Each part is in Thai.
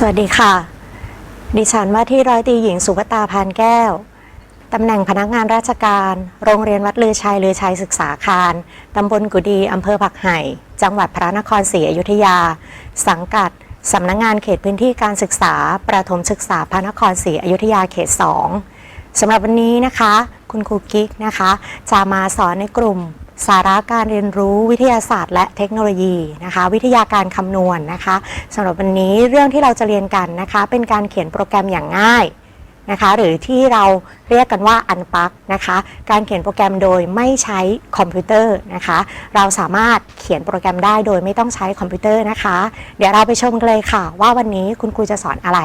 สวัสดีค่ะ ดิฉันว่าที่ร้อยตีหญิงสุภตาพานแก้ว ตำแหน่งพนักงานราชการ โรงเรียนวัดลือชัยลือชัยศึกษาคาร ตำบลกุดี อำเภอผักไห่ จังหวัดพระนครศรีอยุธยา สังกัด สำนักงงานเขตพื้นที่การศึกษา ประถมศึกษาพระนครศรีอยุธยาเขต 2สำหรับวันนี้นะคะ คุณครูกิ๊กนะคะ จะมาสอนในกลุ่ม สาระการเรียนรู้วิทยาศาสตร์และเทคโนโลยีนะคะ วิทยาการคำนวณนะคะสำหรับวันนี้เรื่องที่เราจะเรียนกันนะคะ เป็นการเขียนโปรแกรมอย่างง่ายนะคะ หรือที่เราเรียกกันว่าอันปักนะคะ การเขียนโปรแกรมโดยไม่ใช้คอมพิวเตอร์นะคะ เราสามารถเขียนโปรแกรมได้โดยไม่ต้องใช้คอมพิวเตอร์นะคะ เดี๋ยวเราไปชมกันเลยค่ะ ว่าวันนี้คุณครูจะสอนอะไร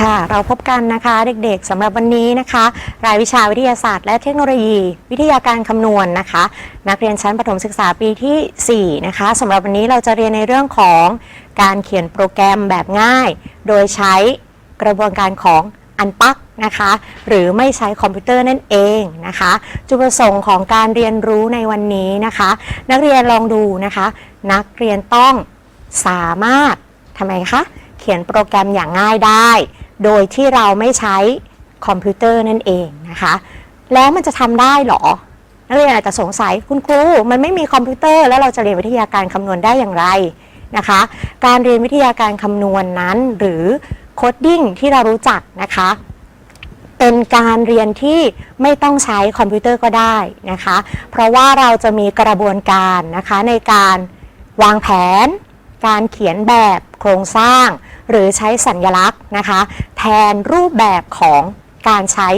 ค่ะ เราพบกันนะคะเด็กๆสำหรับวันนี้นะคะ รายวิชาวิทยาศาสตร์และเทคโนโลยี วิทยาการคำนวณนะคะ นักเรียนชั้นประถมศึกษาปีที่ 4 นะคะสำหรับวันนี้เราจะเรียนในเรื่องของการเขียนโปรแกรมแบบง่าย โดยใช้กระบวนการของอันปักนะคะ หรือไม่ใช้คอมพิวเตอร์นั่นเองนะคะ จุดประสงค์ของการเรียนรู้ในวันนี้นะคะ นักเรียนลองดูนะคะ นักเรียนต้องสามารถทำไมคะเขียนโปรแกรมอย่างง่ายได้ โดยที่เราไม่ใช้คอมพิวเตอร์นั่นเองนะคะ แล้วมันจะทำได้เหรอ นักเรียนอาจจะสงสัยคุณครูมันไม่มีคอมพิวเตอร์ แล้วเราจะเรียนวิทยาการคำนวณได้อย่างไรนะคะ การเรียนวิทยาการคำนวณนั้นหรือโคดดิ้งที่เรารู้จักนะคะเป็นการเรียนที่ไม่ต้องใช้คอมพิวเตอร์ก็ได้นะคะ เพราะว่าเราจะมีกระบวนการนะคะในการวางแผน การเขียนแบบโครงสร้าง หรือใช้สัญลักษณ์นะคะ แทนรูปแบบของการใช้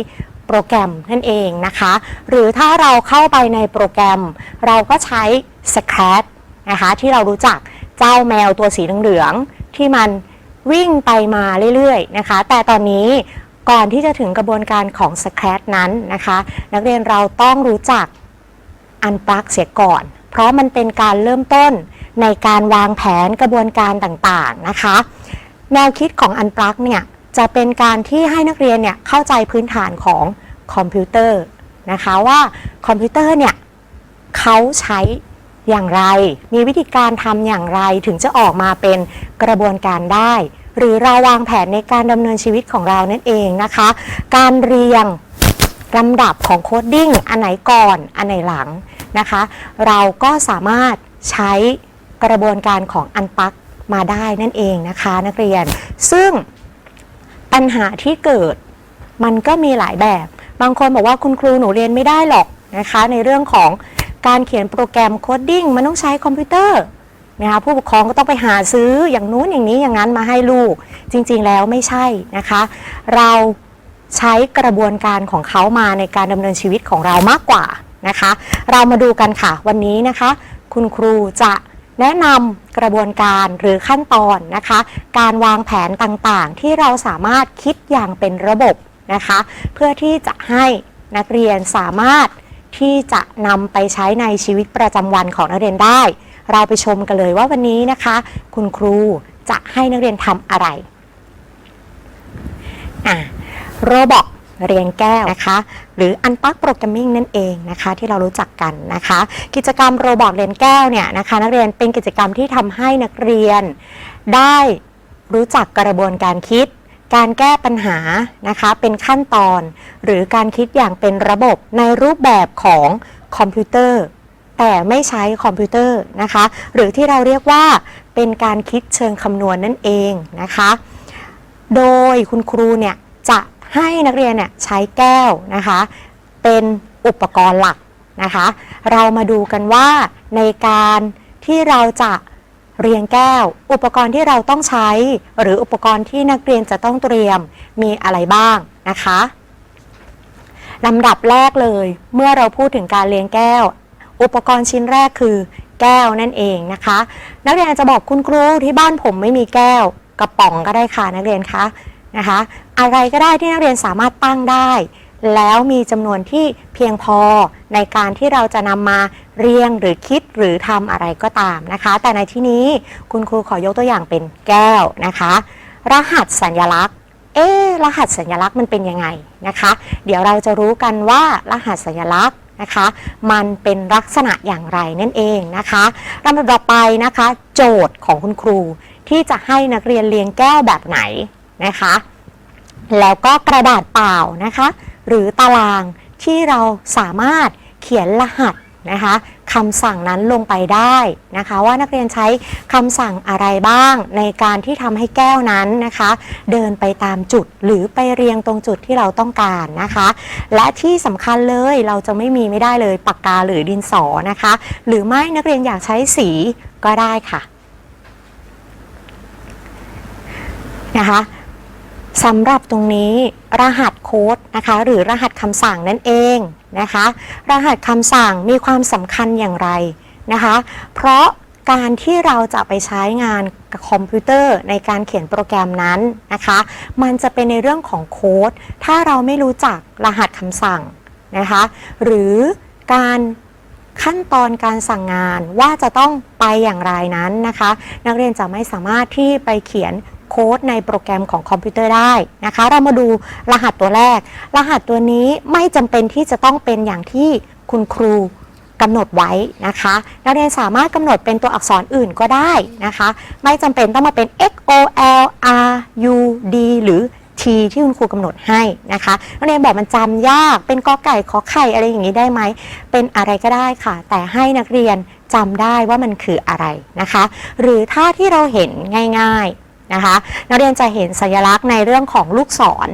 โปรแกรมนั่นเองนะคะ หรือถ้าเราเข้าไปในโปรแกรม เราก็ใช้ Scratch นะคะที่เรารู้จักเจ้าแมวตัวสีเหลืองๆที่มันวิ่งไปมาเรื่อยๆนะคะ แต่ตอนนี้ก่อนที่จะถึงกระบวนการของ Scratch นั้นนะคะ นักเรียนเราต้องรู้จักอันปลักเสียก่อน เพราะมันเป็นการเริ่มต้นในการวางแผนกระบวนการต่างๆนะคะ แนวคิดของอันปลักเนี่ยจะเป็นการที่ให้นักเรียนเนี่ยเข้าใจพื้นฐานของคอมพิวเตอร์นะคะว่าคอมพิวเตอร์เนี่ยเขาใช้อย่างไร มีวิธีการทำอย่างไรถึงจะออกมาเป็นกระบวนการได้ หรือเราวางแผนในการดำเนินชีวิตของเรานั่นเองนะคะ การเรียงลำดับของโคดดิ้งอันไหนก่อนอันไหนหลังนะคะ เราก็สามารถใช้กระบวนการของอันปัก มาได้นั่นเองนะคะนักเรียน ซึ่งปัญหาที่เกิดมันก็มีหลายแบบ บางคนบอกว่าคุณครูหนูเรียนไม่ได้หรอกนะคะ ในเรื่องของการเขียนโปรแกรมโคดดิ้งมันต้องใช้คอมพิวเตอร์นะคะผู้ปกครองก็ต้องไปหาซื้ออย่างนู้นอย่างนี้อย่างนั้นมาให้ลูก จริงๆแล้วไม่ใช่นะคะ เราใช้กระบวนการของเขามาในการดำเนินชีวิตของเรามากกว่านะคะ เรามาดูกันค่ะวันนี้นะคะ คุณครูจะ แนะนำกระบวนการหรือขั้นตอนนะคะ การวางแผนต่างๆ ที่เราสามารถคิดอย่างเป็นระบบนะคะ เพื่อที่จะให้นักเรียนสามารถที่จะนำไปใช้ในชีวิตประจำวันของนักเรียนได้ เราไปชมกันเลยว่าวันนี้นะคะ คุณครูจะให้นักเรียนทำอะไรอะโรบอท เรียนแก้วนะคะ หรืออันปักโปรแกรมมิ่งนั่นเองนะคะ ที่เรารู้จักกันนะคะ กิจกรรมโรบอทเรียนแก้วเนี่ยนะคะ นักเรียนเป็นกิจกรรมที่ทำให้นักเรียนได้รู้จักกระบวนการคิด การแก้ปัญหานะคะ เป็นขั้นตอน หรือการคิดอย่างเป็นระบบในรูปแบบของคอมพิวเตอร์ แต่ไม่ใช้คอมพิวเตอร์นะคะ หรือที่เราเรียกว่าเป็นการคิดเชิงคำนวณนั่นเองนะคะ โดยคุณครูเนี่ยจะ ให้นักเรียนเนี่ยใช้แก้วนะคะ เป็นอุปกรณ์หลักนะคะ เรามาดูกันว่าในการที่เราจะเรียงแก้ว อุปกรณ์ที่เราต้องใช้ หรืออุปกรณ์ที่นักเรียนจะต้องเตรียมมีอะไรบ้างนะคะลำดับแรกเลย เมื่อเราพูดถึงการเรียงแก้ว อุปกรณ์ชิ้นแรกคือ แก้วนั่นเองนะคะ นักเรียนอาจจะบอกคุณครูที่บ้านผมไม่มีแก้ว กระป๋องก็ได้ค่ะนักเรียนคะ นะคะ อะไรก็ได้ที่นักเรียนสามารถตั้งได้ แล้วมีจำนวนที่เพียงพอในการที่เราจะนำมาเรียงหรือคิดหรือทำอะไรก็ตามนะคะ แต่ในที่นี้คุณครูขอยกตัวอย่างเป็นแก้วนะคะ รหัสสัญลักษณ์เอ๊รหัสสัญลักษณ์มันเป็นยังไงนะคะ เดี๋ยวเราจะรู้กันว่ารหัสสัญลักษณ์นะคะ มันเป็นลักษณะอย่างไรนั่นเองนะคะลำดับต่อไปนะคะ โจทย์ของคุณครูที่จะให้นักเรียนเรียงแก้วแบบไหน นะคะ แล้วก็กระดาษเปล่านะคะ หรือตารางที่เราสามารถเขียนรหัสนะคะคำสั่งนั้นลงไปได้นะคะ ว่านักเรียนใช้คำสั่งอะไรบ้าง ในการที่ทำให้แก้วนั้นนะคะ เดินไปตามจุดหรือไปเรียงตรงจุดที่เราต้องการนะคะ และที่สำคัญเลยเราจะไม่มีไม่ได้เลยปากกาหรือดินสอนะคะ หรือไม่นักเรียนอยากใช้สีก็ได้ค่ะนะคะ สำหรับตรงนี้รหัสโค้ดนะคะหรือรหัสคำสั่งนั่นเองนะคะ รหัสคำสั่งมีความสำคัญอย่างไรนะคะ เพราะการที่เราจะไปใช้งานกับคอมพิวเตอร์ในการเขียนโปรแกรมนั้นนะคะ มันจะเป็นในเรื่องของโค้ด ถ้าเราไม่รู้จักรหัสคำสั่งนะคะ หรือการขั้นตอนการสั่งงานว่าจะต้องไปอย่างไรนั้นนะคะ นักเรียนจะไม่สามารถที่ไปเขียน โค้ดในโปรแกรมของคอมพิวเตอร์ได้นะคะ เรามาดูรหัสตัวแรก รหัสตัวนี้ไม่จำเป็นที่จะต้องเป็นอย่างที่คุณครูกำหนดไว้นะคะนักเรียนสามารถกำหนดเป็นตัวอักษรอื่นก็ได้นะคะ ไม่จำเป็นต้องมาเป็น x o l r u d หรือ t ที่คุณครูกำหนดให้นะคะนักเรียนบอกมันจำยากเป็นกอไก่ขอไข่อะไรอย่างนี้ได้ไหม เป็นอะไรก็ได้ค่ะ แต่ให้นักเรียนจำได้ว่ามันคืออะไรนะคะ หรือถ้าที่เราเห็นง่าย นะคะ นักเรียนจะเห็นสัญลักษณ์ในเรื่องของลูกศร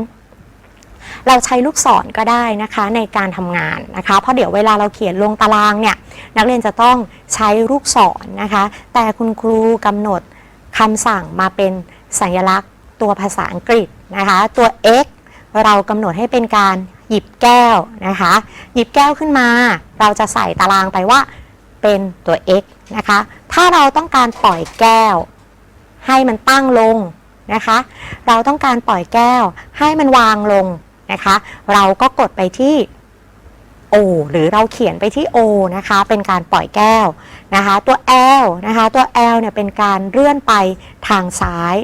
เราใช้ลูกศรก็ได้นะคะในการทำงานนะคะ เพราะเดี๋ยวเวลาเราเขียนลงตารางเนี่ยนักเรียนจะต้องใช้ลูกศรนะคะ แต่คุณครูกำหนดคำสั่งมาเป็นสัญลักษณ์ตัวภาษาอังกฤษนะคะ ตัว x เรากำหนดให้เป็นการหยิบแก้วนะคะ หยิบแก้วขึ้นมา เราจะใส่ตารางไปว่าเป็นตัว x นะคะ ถ้าเราต้องการปล่อยแก้ว ให้มันตั้งลงนะคะ เราต้องการปล่อยแก้วให้มันวางลงนะคะ เราก็กดไปที่ O หรือเราเขียนไปที่ O นะคะ เป็นการปล่อยแก้วนะคะ ตัว L นะคะ ตัว L เนี่ยเป็นการเลื่อนไปทางซ้าย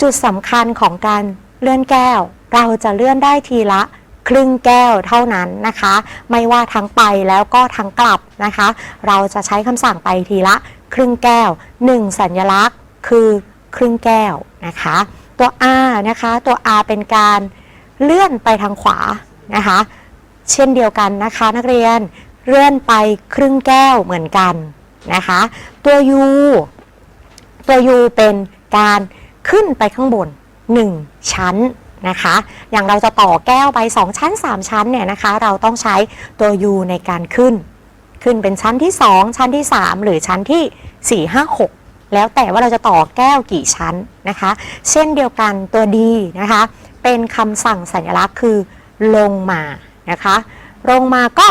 จุดสำคัญของการเลื่อนแก้ว เราจะเลื่อนได้ทีละครึ่งแก้วเท่านั้นนะคะ ไม่ว่าทั้งไปแล้วก็ทั้งกลับนะคะ เราจะใช้คำสั่งไปทีละครึ่งแก้ว 1 สัญลักษณ์ คือครึ่งแก้วนะคะ ตัว R นะคะ ตัว R เป็นการเลื่อนไปทางขวานะคะ เช่นเดียวกันนะคะ นักเรียนเลื่อนไปครึ่งแก้วเหมือนกันนะคะ ตัว U ตัว U เป็นการขึ้นไปข้างบน 1 ชั้นนะคะ อย่างเราจะต่อแก้วไป 2 ชั้น 3 ชั้นเนี่ยนะคะ เราต้องใช้ตัว U ในการขึ้น ขึ้นเป็นชั้นที่ 2 ชั้นที่ 3 หรือชั้นที่ 4 5 6 แล้วแต่ว่าเราจะต่อแก้วกี่ชั้นนะคะ เช่นเดียวกันตัว D นะคะ เป็นคำสั่งสัญลักษณ์คือ ลงมานะคะ ลงมาก็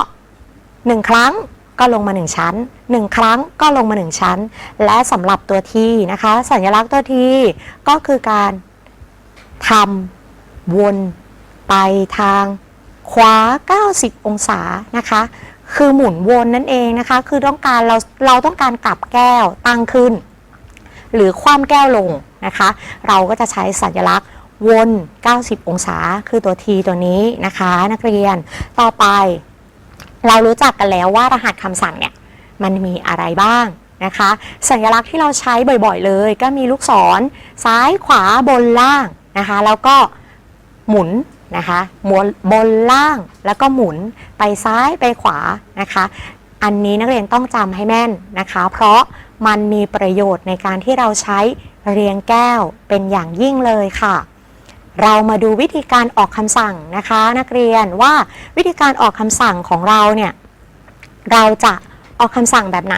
1 ครั้งก็ลงมา 1 ชั้น 1 ครั้งก็ลงมา 1 ชั้น และสำหรับตัวทีนะคะ สัญลักษณ์ตัวทีก็คือการทำวนไปทางขวา 90 องศานะคะ คือหมุนวนนั่นเองนะคะ คือต้องการเราเราต้องการกลับแก้วตั้งขึ้น หรือคว่ำแก้วลงนะคะ เราก็จะใช้สัญลักษณ์วน 90 องศา คือตัว T ตัวนี้นะคะ นักเรียน ต่อไป เรารู้จักกันแล้วว่ารหัสคำสั่งเนี่ย มันมีอะไรบ้างนะคะ สัญลักษณ์ที่เราใช้บ่อยๆเลย ก็มีลูกศร ซ้ายขวาบนล่างนะคะ แล้วก็หมุนนะคะหมุนบนล่างแล้วก็หมุนไปซ้ายไปขวานะคะ อันนี้นักเรียนต้องจำให้แม่นนะคะ เพราะ มันมีประโยชน์ในการที่เราใช้เรียงแก้วเป็นอย่างยิ่งเลยค่ะ เรามาดูวิธีการออกคำสั่งนะคะ นักเรียนว่าวิธีการออกคำสั่งของเราเนี่ยเราจะออกคำสั่งแบบไหน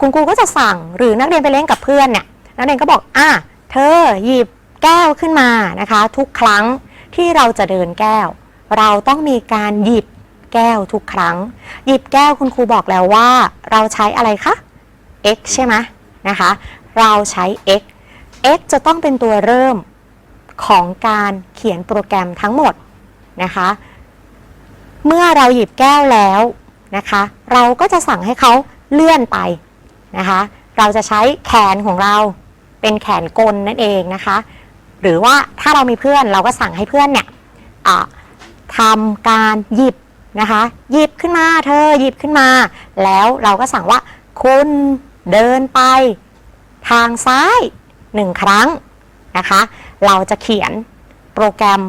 คุณครูก็จะสั่งหรือนักเรียนไปเล่นกับเพื่อนเนี่ยนักเรียนก็บอกอะเธอหยิบแก้วขึ้นมานะคะ ทุกครั้งที่เราจะเดินแก้ว เราต้องมีการหยิบแก้วทุกครั้ง หยิบแก้วคุณครูบอกแล้วว่า เราใช้อะไรคะ x ใช่ไหมนะคะ เราใช้ x x จะต้องเป็นตัวเริ่มของการเขียนโปรแกรมทั้งหมดนะคะ เมื่อเราหยิบแก้วแล้วนะคะ เราก็จะสั่งให้เขาเลื่อนไปนะคะ เราจะใช้แขนของเราเป็นแขนกลนั่นเองนะคะ หรือว่าถ้าเรามีเพื่อนเราก็สั่งให้เพื่อนเนี่ยทำการหยิบนะคะ หยิบขึ้นมาเธอหยิบขึ้นมา แล้วเราก็สั่งว่าคุณ เดินไป ทางซ้าย1ครั้งนะคะ เราจะเขียนโปรแกรม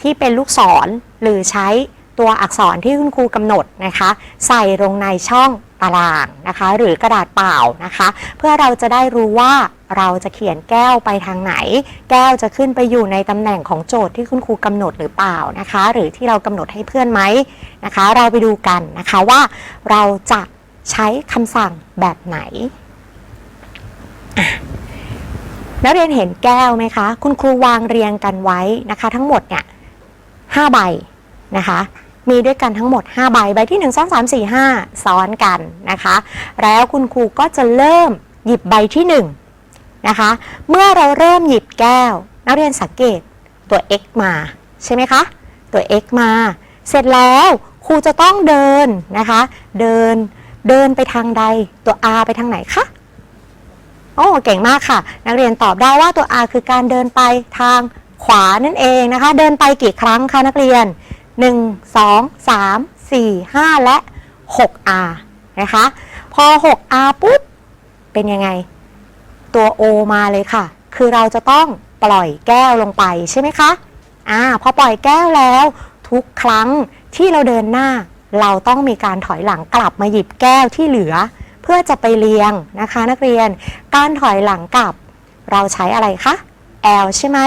ที่เป็นลูกศรหรือใช้ตัวอักษรที่คุณครูกำหนดนะคะ ใส่ลงในช่องตารางนะคะ หรือกระดาษเปล่านะคะ เพื่อเราจะได้รู้ว่าเราจะเขียนแก้วไปทางไหน แก้วจะขึ้นไปอยู่ในตำแหน่งของโจทย์ที่คุณครูกำหนดหรือเปล่านะคะ หรือที่เรากำหนดให้เพื่อนไหมนะคะ เราไปดูกันนะคะว่าเราจะ ใช้คำสั่งแบบไหนนักเรียนเห็นแก้วไหมคะ คุณครูวางเรียงกันไว้นะคะ ทั้งหมดเนี่ยห้าใบนะคะ มีด้วยกันทั้งหมด 5 ใบ ใบที่ 1 2 3 4 5 ซ้อนกันนะคะ แล้วคุณครูก็จะเริ่มหยิบใบที่ 1 นะคะ เมื่อเราเริ่มหยิบแก้ว นักเรียนสังเกตตัว x มา ใช่ไหมคะ ตัว x มา เสร็จแล้วครูจะต้องเดินนะคะ เดิน เดินไปทางใด ตัว r ไปทางไหนคะโอ้เก่งมากค่ะ นักเรียนตอบได้ว่าตัว r คือการเดินไปทางขวานั่นเองนะคะ เดินไปกี่ครั้งคะนักเรียน 1 2 3 4 5 และ 6R นะคะ พอ 6R ปุ๊บ เป็นยังไง ตัว O มาเลยค่ะ คือเราจะต้องปล่อยแก้วลงไปใช่ไหมคะ อ่า พอปล่อยแก้วแล้ว ทุกครั้งที่เราเดินหน้า เราต้องมีการถอยหลังกลับมาหยิบแก้วที่เหลือ เพื่อจะไปเรียงนะคะนักเรียน การถอยหลังกลับ เราใช้อะไรคะ L ใช่ไหม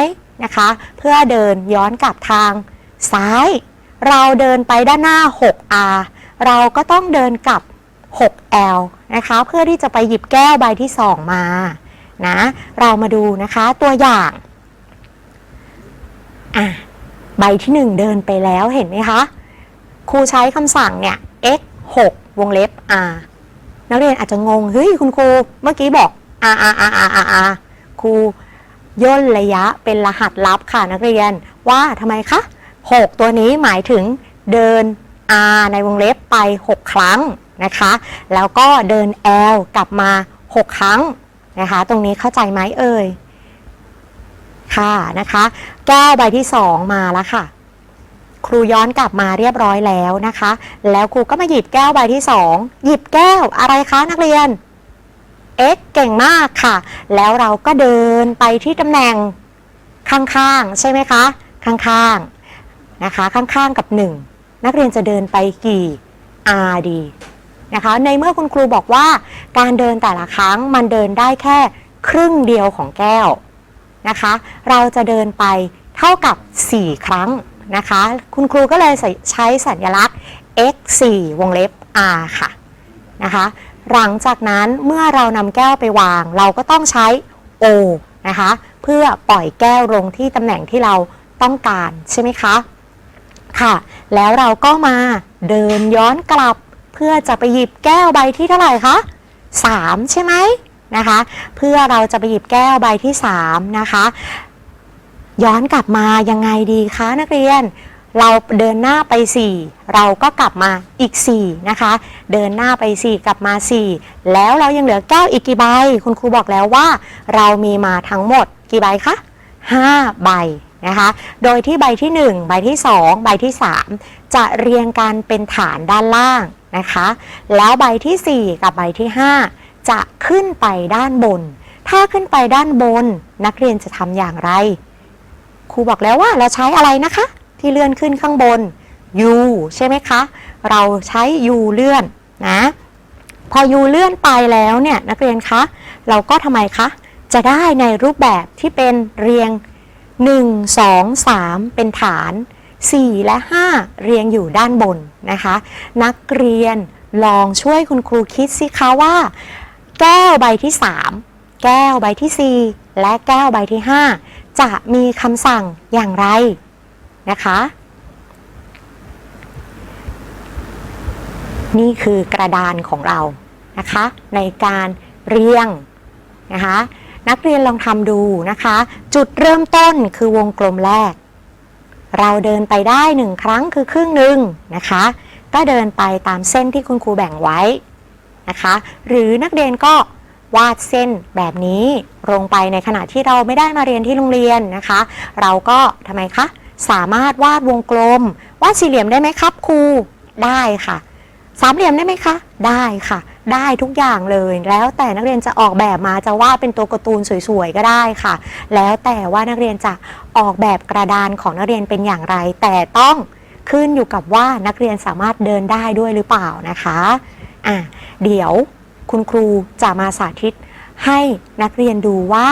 นะคะ เพื่อเดินย้อนกลับทางซ้าย เราเดินไปด้านหน้า 6R เราก็ต้องเดินกลับ 6L นะคะ เพื่อที่จะไปหยิบแก้วใบที่ 2 มานะเรามาดูนะคะตัวอย่างอะใบที่ 1 เดินไปแล้วเห็นไหมคะ ครูใช้คำสั่งเนี่ย x 6วงเล็บ r นักเรียนอาจจะงง เฮ้ยคุณครู เมื่อกี้บอก r r r r r r ครูย่นระยะเป็นรหัสลับค่ะนักเรียนว่าทำไมคะ 6 ตัวนี้หมายถึงเดิน r ในวงเล็บไป 6 ครั้งนะคะ แล้วก็เดิน l กลับมา 6 ครั้งนะคะ ตรงนี้เข้าใจไหมเอ่ยค่ะนะคะ แก้วใบที่ 2 มาแล้วค่ะ ครูย้อนกลับมาเรียบร้อยแล้วนะคะ แล้วครูก็มาหยิบแก้วใบที่ 2 หยิบแก้วอะไรคะนักเรียน x เก่งมากค่ะ แล้วเราก็เดินไปที่ตำแหน่งข้างๆ ใช่ไหมคะ ข้างๆ นะคะ ข้างๆ กับ 1 นักเรียนจะเดินไปกี่ r ดีนะคะ ในเมื่อคุณครูบอกว่าการเดินแต่ละครั้งมันเดินได้แค่ครึ่งเดียวของแก้วนะคะ เราจะเดินไปเท่ากับ 4 ครั้ง นะคะ คุณครูก็เลยใช้สัญลักษณ์ x 4วงเล็บ r ค่ะนะคะหลังจากนั้นเมื่อเรานำแก้วไปวาง เราก็ต้องใช้ O นะคะเพื่อปล่อยแก้วลงที่ตำแหน่งที่เราต้องการใช่ไหมคะค่ะ แล้วเราก็มาเดินย้อนกลับ เพื่อจะไปหยิบแก้วใบที่เท่าไหร่คะ3 ใช่ไหมนะคะ เพื่อเราจะไปหยิบแก้วใบที่ 3 นะคะ ย้อนกลับมายังไงดีคะนักเรียน เราเดินหน้าไป 4 เราก็กลับมาอีก 4 นะคะ เดินหน้าไป 4 กลับมา 4 แล้วเรายังเหลือแก้วอีกกี่ใบ คุณครูบอกแล้วว่า เรามีมาทั้งหมดกี่ใบคะ5 ใบนะคะ โดยที่ใบที่ 1 ใบที่ 2 ใบที่ 3 จะเรียงกันเป็นฐานด้านล่างนะคะ แล้วใบที่ 4 กับใบที่ 5 จะขึ้นไปด้านบน ถ้าขึ้นไปด้านบนนักเรียนจะทำอย่างไร ครูบอกแล้วว่าเราใช้อะไรนะคะ ที่เลื่อนขึ้นข้างบน U ใช่ไหมคะ เราใช้ U เลื่อนนะ พอ U เลื่อนไปแล้วเนี่ยนักเรียนคะ เราก็ทำไมคะ จะได้ในรูปแบบที่เป็นเรียง 1 2 3 เป็นฐาน 4 และ 5 เรียงอยู่ด้านบนนะคะ นักเรียนลองช่วยคุณครูคิดสิคะว่า แก้วใบที่ 3 แก้วใบที่ 4 และแก้วใบที่ 5 จะมีคำสั่งอย่างไรนะคะ นี่คือกระดานของเรานะคะ ในการเรียงนะคะนักเรียนลองทำดูนะคะ จุดเริ่มต้นคือวงกลมแรก เราเดินไปได้หนึ่งครั้งคือครึ่งหนึ่งนะคะ ก็เดินไปตามเส้นที่คุณครูแบ่งไว้นะคะ หรือนักเรียนก็ วาดเส้นแบบนี้ลงไปในขณะที่เราไม่ได้มาเรียนที่โรงเรียนนะคะ เราก็ทำไมคะ สามารถวาดวงกลม วาดสี่เหลี่ยมได้ไหมครับครูได้ค่ะ สามเหลี่ยมได้ไหมคะ ได้ค่ะ ได้ทุกอย่างเลย แล้วแต่นักเรียนจะออกแบบมาจะวาดเป็นตัวการ์ตูนสวยๆก็ได้ค่ะ แล้วแต่ว่านักเรียนจะออกแบบกระดานของนักเรียนเป็นอย่างไร แต่ต้องขึ้นอยู่กับว่านักเรียนสามารถเดินได้ด้วยหรือเปล่านะคะอะเดี๋ยว คุณครูจะมาสาธิตให้นักเรียนดูว่า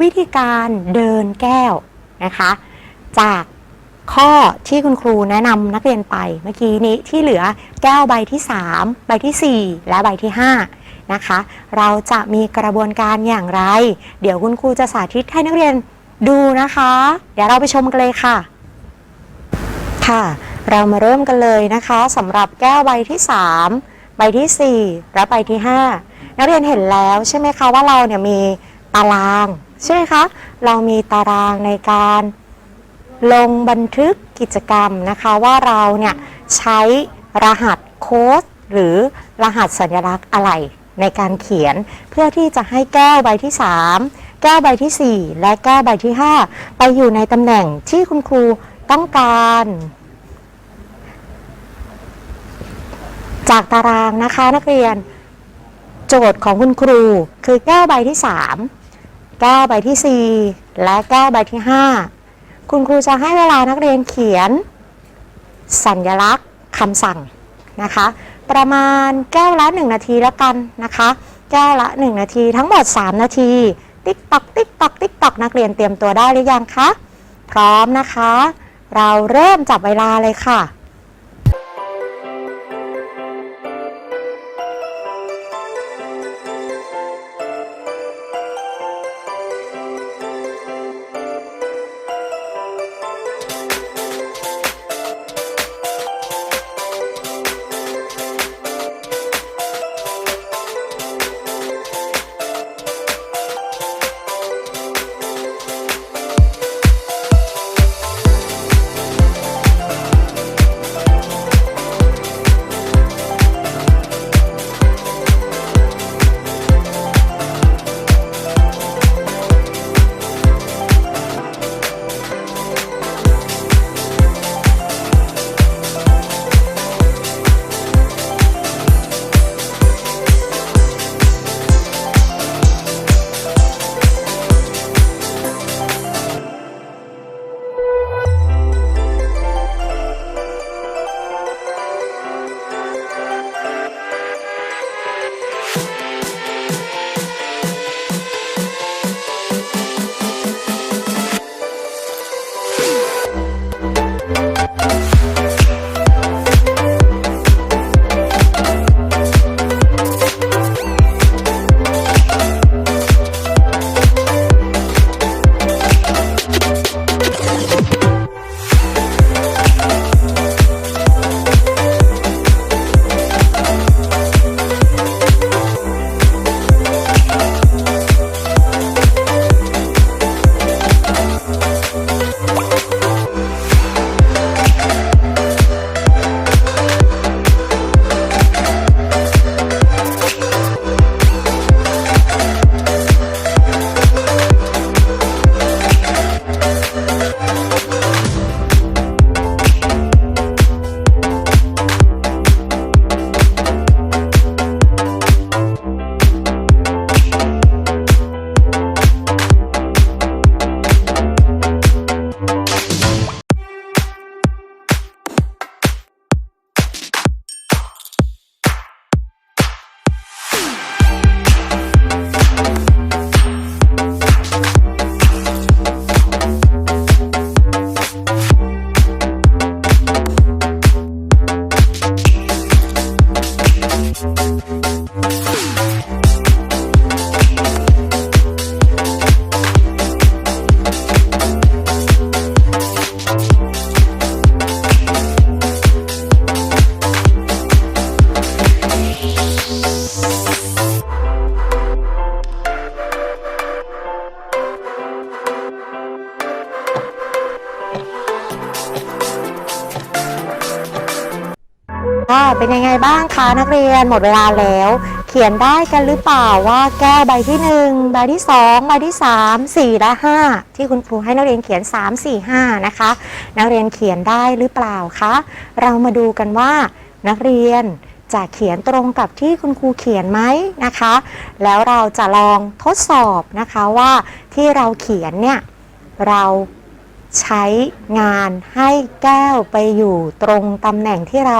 วิธีการเดินแก้วนะคะ จากข้อที่คุณครูแนะนำนักเรียนไปเมื่อกี้นี้ที่เหลือแก้วใบที่ 3 ใบทีสี่ 4 และใบที่ 5 นะคะ เราจะมีกระบวนการอย่างไร เดี๋ยวคุณครูจะสาธิตให้นักเรียนดูนะคะ เดี๋ยวเราไปชมกันเลยค่ะ ค่ะ เรามาเริ่มกันเลยนะคะสำหรับแก้วใบที่ 3 ใบที่ 4 และใบที่ 5 นักเรียนเห็นแล้วใช่ไหมคะว่าเราเนี่ยมีตารางใช่ไหมคะ เรามีตารางในการลงบันทึกกิจกรรมนะคะว่าเราเนี่ยใช้รหัสโค้ดหรือรหัสสัญลักษณ์อะไรในการเขียนเพื่อที่จะให้แก้วใบที่ 3 แก้วใบทีสี่4 และแก้วใบที่ 5 ไปอยู่ในตำแหน่งที่คุณครูต้องการ จากตารางนะคะนักเรียน โจทย์ของคุณครูคือแก้วใบที่ 3 แก้วใบที่ 4 และแก้วใบที่ 5 คุณครูจะให้เวลานักเรียนเขียน สัญลักษณ์คำสั่งนะคะ ประมาณแก้วละ 1 นาทีแล้วกันนะคะ แก้วละ 1 นาทีทั้งหมด 3 นาที ติ๊กตอกติ๊กตอกติ๊กตอกนักเรียนเตรียมตัวได้หรือยังคะพร้อมนะคะ เราเริ่มจับเวลาเลยค่ะ นักเรียนหมดเวลาแล้ว เขียนได้กันหรือเปล่าว่าแก้วใบที่ 1 ใบที่ 2 ใบที่ 3 4 และ 5 ที่คุณครูให้นักเรียนเขียน 3 4 5 นะคะ นักเรียนเขียนได้หรือเปล่าคะเรามาดูกันว่านักเรียนจะเขียนตรงกับที่คุณครูเขียนไหมนะคะ แล้วเราจะลองทดสอบนะคะว่าที่เราเขียนเนี่ยเราใช้งานให้แก้วไปอยู่ตรงตำแหน่งที่เรา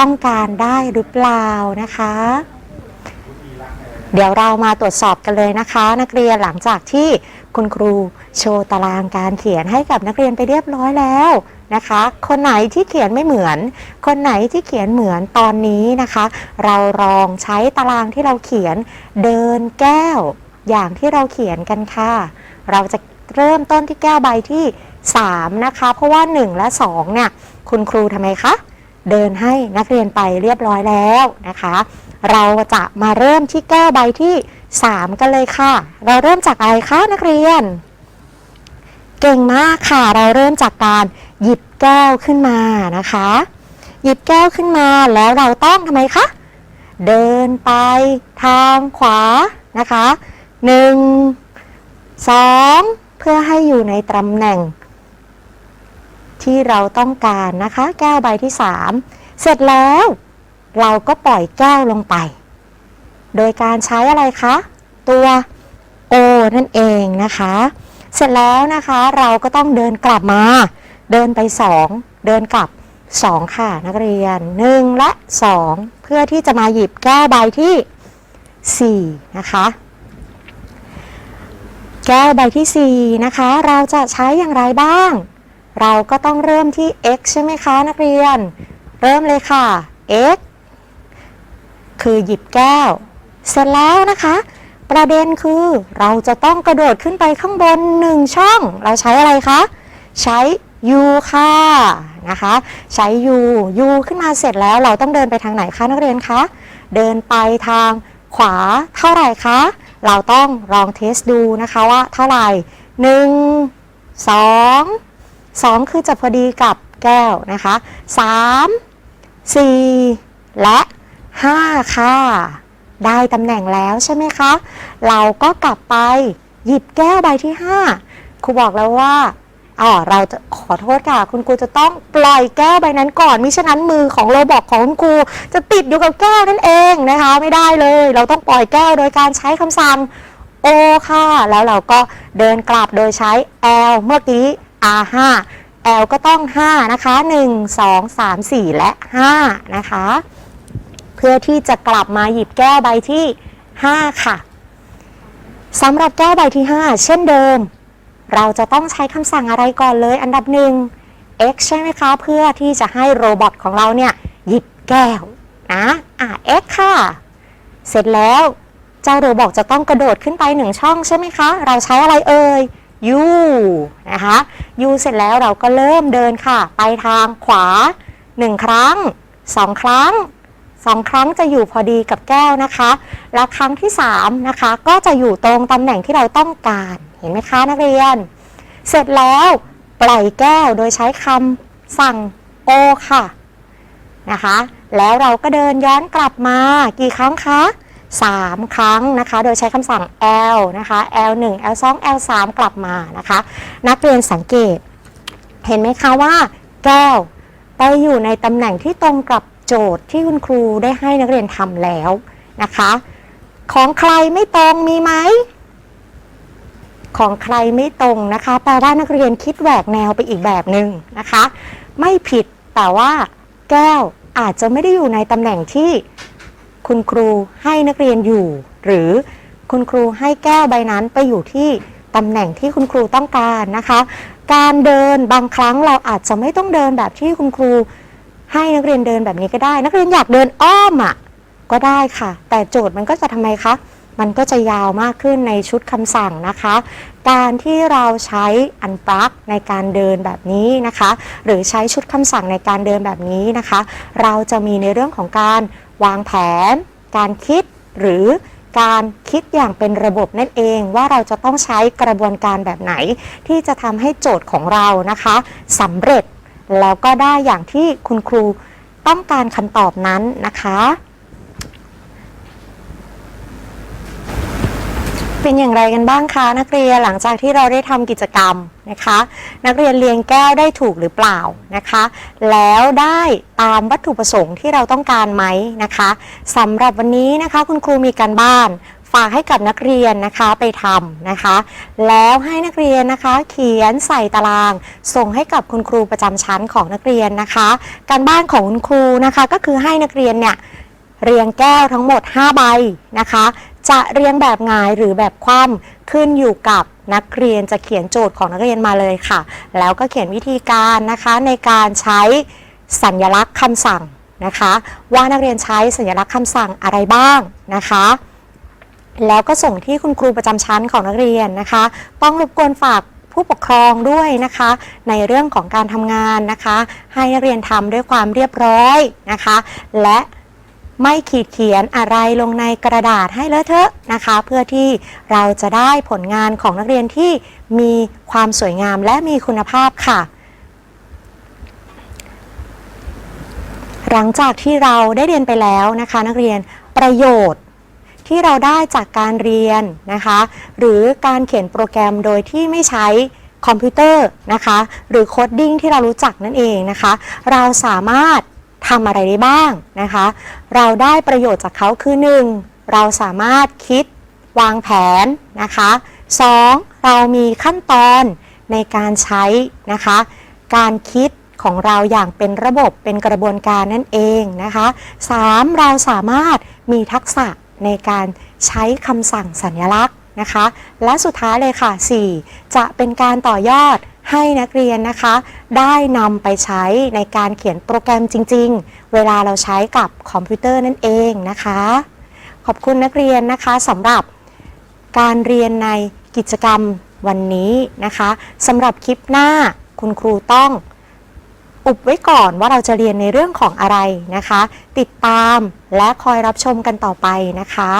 ต้องการได้หรือเปล่านะคะ เดี๋ยวเรามาตรวจสอบกันเลยนะคะ นักเรียนหลังจากที่คุณครูโชว์ตารางการเขียนให้กับนักเรียนไปเรียบร้อยแล้วนะคะ คนไหนที่เขียนไม่เหมือน คนไหนที่เขียนเหมือนตอนนี้นะคะ เราลองใช้ตารางที่เราเขียนเดินแก้ว อย่างที่เราเขียนกันค่ะ เราจะเริ่มต้นที่แก้วใบที่ 3 นะคะ เพราะว่า 1 และ 2 เนี่ย คุณครูทำไมคะ เดินให้นักเรียนไปเรียบร้อยแล้วนะคะ เราจะมาเริ่มที่แก้วใบที่ 3 กันเลยค่ะ เราเริ่มจากอะไรคะนักเรียน เก่งมากค่ะ เราเริ่มจากการหยิบแก้วขึ้นมานะคะ หยิบแก้วขึ้นมาแล้วเราต้องทำไมคะเดินไปทางขวานะคะหนึ่งสองเพื่อให้อยู่ในตำแหน่ง ที่เราต้องการนะคะ แก้วใบที่ 3 เสร็จแล้ว เราก็ปล่อยแก้วลงไป โดยการใช้อะไรคะ ตัว O นั่นเองนะคะ เสร็จแล้วนะคะเราก็ต้องเดินกลับมา เดินไป 2 เดินกลับ 2 ค่ะนักเรียน 1 และ 2 เพื่อที่จะมาหยิบแก้วใบที่ 4 นะคะแก้วใบที่ 4 นะคะ เราจะใช้อย่างไรบ้าง เราก็ต้องเริ่มที่ x ใช่ไหมคะนักเรียน เริ่มเลยค่ะ x คือหยิบแก้ว เสร็จแล้วนะคะ ประเด็นคือเราจะต้องกระโดดขึ้นไปข้างบน1ช่อง เราใช้อะไรคะ ใช้ u ค่ะนะคะ ใช้ u u ขึ้นมาเสร็จแล้วเราต้องเดินไปทางไหนคะนักเรียนคะ เดินไปทางขวาเท่าไหร่คะ เราต้องลองเทสดูนะคะว่าเท่าไหร่1 2 2 คือจะพอดีกับแก้วนะคะ 3 4 และ 5 ค่ะ ได้ตำแหน่งแล้วใช่ไหมคะ เราก็กลับไปหยิบแก้วใบที่ 5 ครูบอกแล้วว่าอ๋อเราจะขอโทษค่ะ คุณครูจะต้องปล่อยแก้วใบนั้นก่อนมิฉะนั้นมือของโรบอกของคุณครูจะติดอยู่กับแก้วนั่นเองนะคะ ไม่ได้เลย เราต้องปล่อยแก้วโดยการใช้คำสั่ง O ค่ะ แล้วเราก็เดินกลับโดยใช้ L เมื่อกี้ R5 L ก็ต้อง 5 นะคะ 1 2 3 4 และ 5 นะคะ เพื่อที่จะกลับมาหยิบแก้วใบที่ 5 ค่ะสำหรับแก้วใบที่ 5 เช่นเดิม เราจะต้องใช้คำสั่งอะไรก่อนเลยอันดับหนึ่ง x ใช่ไหมคะ เพื่อที่จะให้โรบอทของเราเนี่ย หยิบแก้วนะอะ x ค่ะ เสร็จแล้ว เจ้าโรบอทจะต้องกระโดดขึ้นไปหนึ่งช่องใช่ไหมคะ เราใช้อะไรเอ่ย u นะคะ u เสร็จแล้วเราก็เริ่มเดินค่ะ ไปทางขวา 1 ครั้ง 2 ครั้ง 2 ครั้งจะอยู่พอดีกับแก้วนะคะ และครั้งที่ 3 นะคะ ก็จะอยู่ตรงตำแหน่งที่เราต้องการ เห็นไหมคะนักเรียน เสร็จแล้วปล่อยแก้วโดยใช้คำสั่ง o ค่ะนะคะ แล้วเราก็เดินย้อนกลับมากี่ครั้งคะ 3 ครั้งนะคะ โดยใช้คำสั่ง L นะคะ L1 L2 L3 กลับมานะคะ นักเรียนสังเกต เห็นไหมคะว่า แก้วไปอยู่ในตำแหน่งที่ตรงกับโจทย์ที่คุณครูได้ให้นักเรียนทำแล้วนะคะ ของใครไม่ตรงมีไหมของใครไม่ตรงนะคะแปลว่านักเรียนคิดแหวกแนวไปอีกแบบหนึ่งนะคะ ไม่ผิดแต่ว่าแก้วอาจจะไม่ได้อยู่ในตำแหน่งที่ คุณครูให้นักเรียนอยู่ หรือคุณครูให้แก้วใบนั้นไปอยู่ที่ตำแหน่งที่คุณครูต้องการนะคะ การเดินบางครั้งเราอาจจะไม่ต้องเดินแบบที่คุณครู ให้นักเรียนเดินแบบนี้ก็ได้ นักเรียนอยากเดินอ้อมอะก็ได้ค่ะ แต่โจทย์มันก็จะทำไมคะมันก็จะยาวมากขึ้นในชุดคำสั่งนะคะ การที่เราใช้อันปลักในการเดินแบบนี้นะคะ หรือใช้ชุดคำสั่งในการเดินแบบนี้นะคะ เราจะมีในเรื่องของการ วางแผน การคิดหรือการคิดอย่างเป็นระบบนั่นเองว่าเราจะต้องใช้กระบวนการแบบไหน ที่จะทำให้โจทย์ของเรานะคะสำเร็จแล้วก็ได้อย่างที่คุณครูต้องการคำตอบนั้นนะคะ เป็นอย่างไรกันบ้างคะนักเรียนหลังจากที่เราได้ทำกิจกรรมนะคะ นักเรียนเรียงแก้วได้ถูกหรือเปล่านะคะ แล้วได้ตามวัตถุประสงค์ที่เราต้องการไหมนะคะสำหรับวันนี้นะคะคุณครูมีการบ้านฝากให้กับนักเรียนนะคะไปทำนะคะ แล้วให้นักเรียนนะคะ เขียนใส่ตาราง ส่งให้กับคุณครูประจำชั้นของนักเรียนนะคะ การบ้านของคุณครูนะคะก็คือให้นักเรียนเนี่ยเรียงแก้วทั้งหมด 5 ใบนะคะ จะเรียงแบบงายหรือแบบคว่ำขึ้นอยู่กับนักเรียนจะเขียนโจทย์ของนักเรียนมาเลยค่ะ แล้วก็เขียนวิธีการนะคะในการใช้สัญลักษณ์คำสั่งนะคะ ว่านักเรียนใช้สัญลักษณ์คำสั่งอะไรบ้างนะคะแล้วก็ส่งที่คุณครูประจำชั้นของนักเรียนนะคะ ต้องรบกวนฝากผู้ปกครองด้วยนะคะ ในเรื่องของการทำงานนะคะ ให้นักเรียนทำด้วยความเรียบร้อยนะคะ และ ไม่ขีดเขียนอะไรลงในกระดาษให้เลอะเทอะนะคะ เพื่อที่เราจะได้ผลงานของนักเรียนที่มีความสวยงามและมีคุณภาพค่ะ หลังจากที่เราได้เรียนไปแล้วนะคะ นักเรียนประโยชน์ที่เราได้จากการเรียนนะคะ หรือการเขียนโปรแกรมโดยที่ไม่ใช้คอมพิวเตอร์นะคะ หรือโคดดิ้งที่เรารู้จักนั่นเองนะคะ เราสามารถ ทำอะไรได้บ้างนะคะ เราได้ประโยชน์จากเขาคือ 1. เราสามารถคิดวางแผนนะคะ 2. เรามีขั้นตอนในการใช้นะคะ การคิดของเราอย่างเป็นระบบเป็นกระบวนการนั่นเองนะคะ 3. เราสามารถมีทักษะในการใช้คำสั่งสัญลักษณ์นะคะ และสุดท้ายเลยค่ะ 4. จะเป็นการต่อยอด ให้นักเรียนนะคะ ได้นำไปใช้ในการเขียนโปรแกรมจริง ๆ เวลาเราใช้กับคอมพิวเตอร์นั่นเองนะคะ ขอบคุณนักเรียนนะคะสำหรับการเรียนในกิจกรรมวันนี้นะคะสำหรับคลิปหน้าคุณครูต้องอุบไว้ก่อนว่าเราจะเรียนในเรื่องของอะไรนะคะ ติดตามและคอยรับชมกันต่อไปนะคะ